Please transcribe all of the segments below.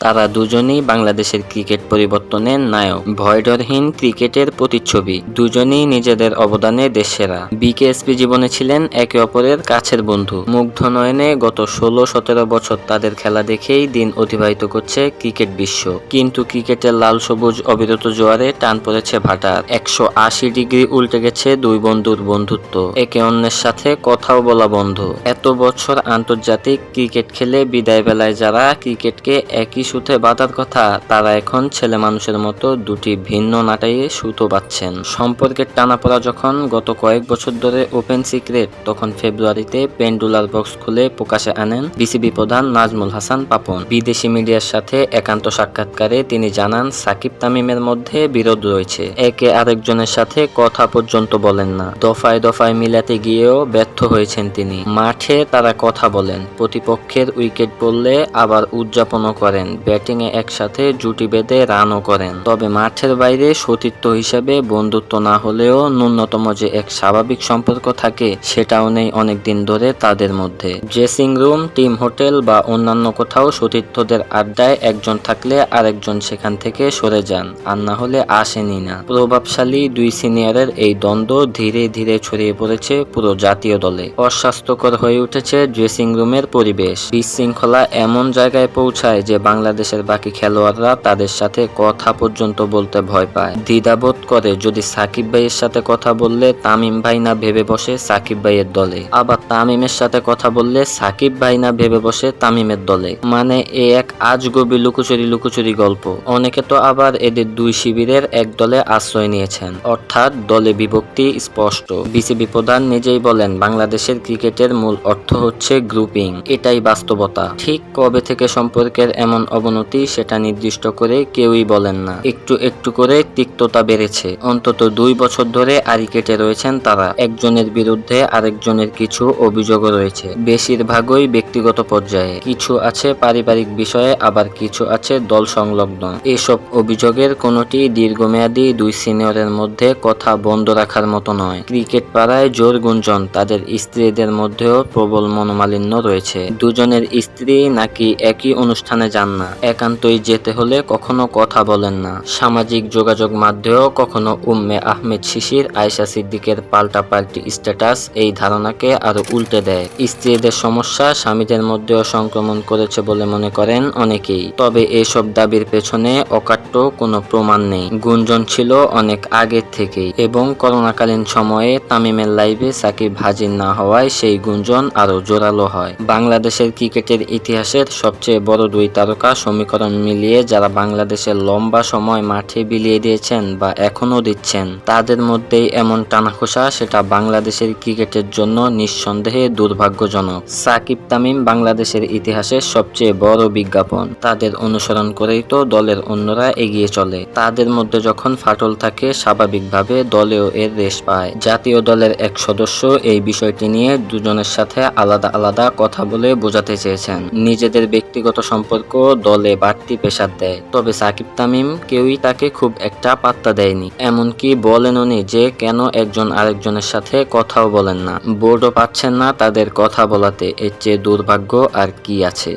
তারা দুজনেই বাংলাদেশের ক্রিকেট পরিবর্তনের নায়ক। ভয়ডরহীন ক্রিকেটের প্রতিচ্ছবি। দুজনেই নিজেদের অবদানে দেশেরা বিকেএসপি জীবনে ছিলেন একে অপরের কাছের বন্ধু। মুগ্ধ নয়নে গত ষোলো সতেরো বছর তাদের খেলা দেখেই দিন অতিবাহিত করছে ক্রিকেট বিশ্ব। কিন্তু ক্রিকেটের লাল সবুজ অবিরত জোয়ারে টান পড়েছে ভাটার। একশো আশি ডিগ্রি উল্টে গেছে দুই বন্ধুর বন্ধুত্ব। একে অন্যের সাথে কথাও বলা বন্ধ। এত বছর আন্তর্জাতিক ক্রিকেট খেলে বিদায় বেলায় যারা ক্রিকেটকে একই সুতে বাঁধার কথা, তারা এখন ছেলে মানুষের মতো দুটি ভিন্ন নাটাইয়ে সুতো বাঁধছেন। সম্পর্কের টানাপোড়া যখন গত কয়েক বছর ধরে ওপেন সিক্রেট, তখন ফেব্রুয়ারিতে পেন্ডুলার বক্স খুলে প্রকাশে আনেন বিসিবি প্রধান নাজমুল হাসান পাপন। বিদেশি মিডিয়ার সাথে একান্ত সাক্ষাৎকারে তিনি জানান, সাকিব তামিমের মধ্যে বিরোধ রয়েছে। একে আরেকজনের সাথে কথা পর্যন্ত বলেন না। দফায় দফায় মিলাতে গিয়েও ব্যর্থ হয়েছেন তিনি। মাঠে তারা কথা বলেন, প্রতিপক্ষের উইকেট পড়লে আবার উদযাপনও করেন। ব্যাটিংয়ে একসাথে জুটি বেঁধে রানও করেন। তবে মাঠের বাইরে সতীর্থ হিসেবে বন্ধুত্ব না হলেও ন্যূনতম যে এক স্বাভাবিক সম্পর্ক থাকে, সেটাও নেই অনেকদিন ধরে তাদের মধ্যে। ড্রেসিং রুম, টিম হোটেল বা অন্যান্য কোথাও সতীর্থদের আড্ডায় একজন থাকলে আরেকজন সেখান থেকে সরে যান, আর না হলে আসেনি না। প্রভাবশালী দুই সিনিয়রের এই দ্বন্দ্ব ধীরে ধীরে ছড়িয়ে পড়েছে পুরো জাতীয় দলে। অস্বাস্থ্যকর হয়ে উঠেছে ড্রেসিং রুমের পরিবেশ। বিশৃঙ্খলা এমন জায়গায় পৌঁছায় যে বাংলাদেশের বাকি খেলোয়াড়রা তাদের সাথে কথা পর্যন্ত বলতে ভয় পায়। দ্বিধাবোধ করে যদি সাকিব ভাইয়ের সাথে কথা বললে তামিম ভাই না ভেবে বসে সাকিব ভাইয়ের দলে। আবার তামিমের সাথে কথা বললে সাকিব ভাই না ভেবে বসে তামিমের দলে। মানে এ এক আজগবি লুকোচুরি লুকোচুরি গল্প। অনেকে তো আবার এদের দুই শিবিরের এক দলে আশ্রয় নিয়েছেন। অর্থাৎ দলে বিভক্তি স্পষ্ট। বিসিবি প্রধান নিজেই বলেন, বাংলাদেশের ক্রিকেটের মূল অর্থ হচ্ছে গ্রুপিং। এটাই বাস্তবতা। ঠিক কবে থেকে সম্পর্কের এমন অবনতি সেটা নির্দিষ্ট করে কেউই বলেন না। একটু একটু করে তিক্ততা বেড়েছে। অন্তত দুই বছর ধরে আড়ি কেটে রয়েছেন তারা। একজনের বিরুদ্ধে আরেকজনের কিছু অভিযোগও রয়েছে। বেশিরভাগই ব্যক্তিগত পর্যায়ে। কিছু আছে পারিবারিক বিষয়ে, আবার কিছু আছে দল সংলগ্ন। এসব অভিযোগের কোনোটি দীর্ঘমেয়াদী দুই সিনিয়রের মধ্যে কথা বন্ধ রাখার মতো নয়। ক্রিকেট পাড়ায় জোর গুঞ্জন। তাদের স্ত্রীদের মধ্যেও প্রবল মনোমালিন্য রয়েছে। দুজনের স্ত্রী নাকি একই অনুষ্ঠানে যান না? একান্তই যেতে হলে কখনো কথা বলেন না। সামাজিক যোগাযোগ মাধ্যমেও কখনো উম্মে আহমেদ শিশির আয়সা সিদ্দিকের পাল্টা পাল্টি স্ট্যাটাস এই ধারণাকে আরও উল্টে দেয়। স্ত্রীদের সমস্যা স্বামীদের মধ্যেও সংক্রমণ করেছে বলে মনে করেন অনেকেই। তবে এসব দাবির পেছনে অকাট্য কোনো প্রমাণ নেই। গুঞ্জন ছিল অনেক আগের থেকেই এবং করোনাকালীন সময়ে তামিমের লাইভে সাকিব হাজির না হওয়ায় সেই গুঞ্জন আরও জোরালো হয়। বাংলাদেশের ক্রিকেটের ইতিহাসের সবচেয়ে বড় দুই তারকা সমীকরণ মিলিয়ে যারা বাংলাদেশের লম্বা সময় মাঠে বিলিয়ে দিয়েছেন বা এখনও দিচ্ছেন, তাদের মধ্যেই এমন টানাখোসা সেটা বাংলাদেশের ক্রিকেটের জন্য নিঃসন্দেহে দুর্ভাগ্যজনক। সাকিব তামিম বাংলাদেশের ইতিহাসের সবচেয়ে বড় বিজ্ঞাপন। তাদের অনুসরণ করেই তো দলের অন্যরা এগিয়ে চলে। তাদের মধ্যে যখন ফাটল থাকে, স্বাভাবিকভাবে দলেও এর রেশ পায়। জাতীয় দলের এক সদস্য এই বিষয়টি নিয়ে দুজনের সাথে আলাদা আলাদা কথা বলে বোঝাতে চেয়েছেন। নিজেদের ব্যক্তিগত সম্পর্ক দলে বাড়তি পেশার দেয়। তবে সাকিব তামিম কেউই তাকে খুব একটা পাত্তা দেয়নি। এমনকি বলেন উনি যে কেন একজন আরেকজনের সাথে কথাও বলেন না। বোর্ডও পাচ্ছেন না তাদের কথা বলাতে। এর চেয়ে দুর্ভাগ্য আর কি আছে?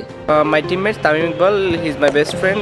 My teammate Tamim Iqbal he is my best friend.